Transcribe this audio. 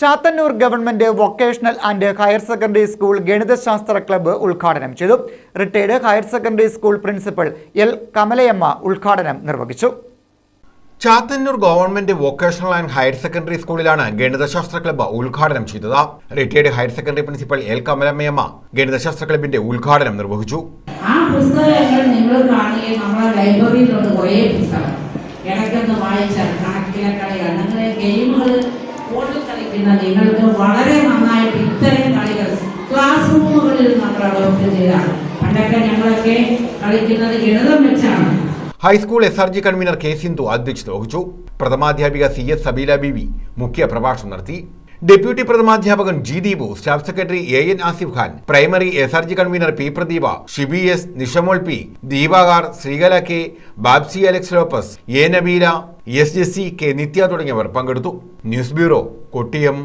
Chathannoor government vocational and higher secondary school ഗണിതശാസ്ത്ര club ഉദ്ഘാടനം ചെയ്തു. Retired higher secondary school principal L. Kamalayamma ഉദ്ഘാടനം നിർവഹിച്ചു. Chathannoor government vocational and higher secondary സ്കൂളിലാണ് ഗണിതശാസ്ത്ര ക്ലബ്ബ് ഉദ്ഘാടനം ചെയ്തത്. Retired higher secondary principal L. Kamalammayamma ഗണിതശാസ്ത്ര ക്ലബിന്റെ ഉദ്ഘാടനം നിർവഹിച്ചു. ആ പുസ്തകങ്ങൾ നിങ്ങൾ കാണുകയും കുറേ പുസ്തകം ഇടയ്ക്കൊന്ന് വായിച്ചാൽ കണക്കിലെ കളികൾ ഫോണിൽ നിങ്ങൾക്ക് വളരെ നന്നായിട്ട് ഇത്തരം കളികൾ ക്ലാസ് റൂമുകളിൽ നമ്മൾ അഡോപ്റ്റ് ചെയ്താണ് പണ്ടൊക്കെ ഞങ്ങളൊക്കെ കളിക്കുന്നത് ഗണിതം വെച്ചാണ്. High school S R G convener K Sindhu അധ്യക്ഷത വഹിച്ചു. പ്രഥമാധ്യാപിക സി എസ് സബീല ബിവി മുഖ്യ പ്രഭാഷണം നടത്തി. Deputy പ്രഥമാധ്യാപകൻ G Deepu staff secretary A N Asif Khan primary S R G convener P Pradeepa Shibi S Nishamol P Deepakar Sreekala K Babsy Alex Lopez A Nabeela S Jessy K Nithya തുടങ്ങിയവർ പങ്കെടുത്തു. News bureau Kottiyam.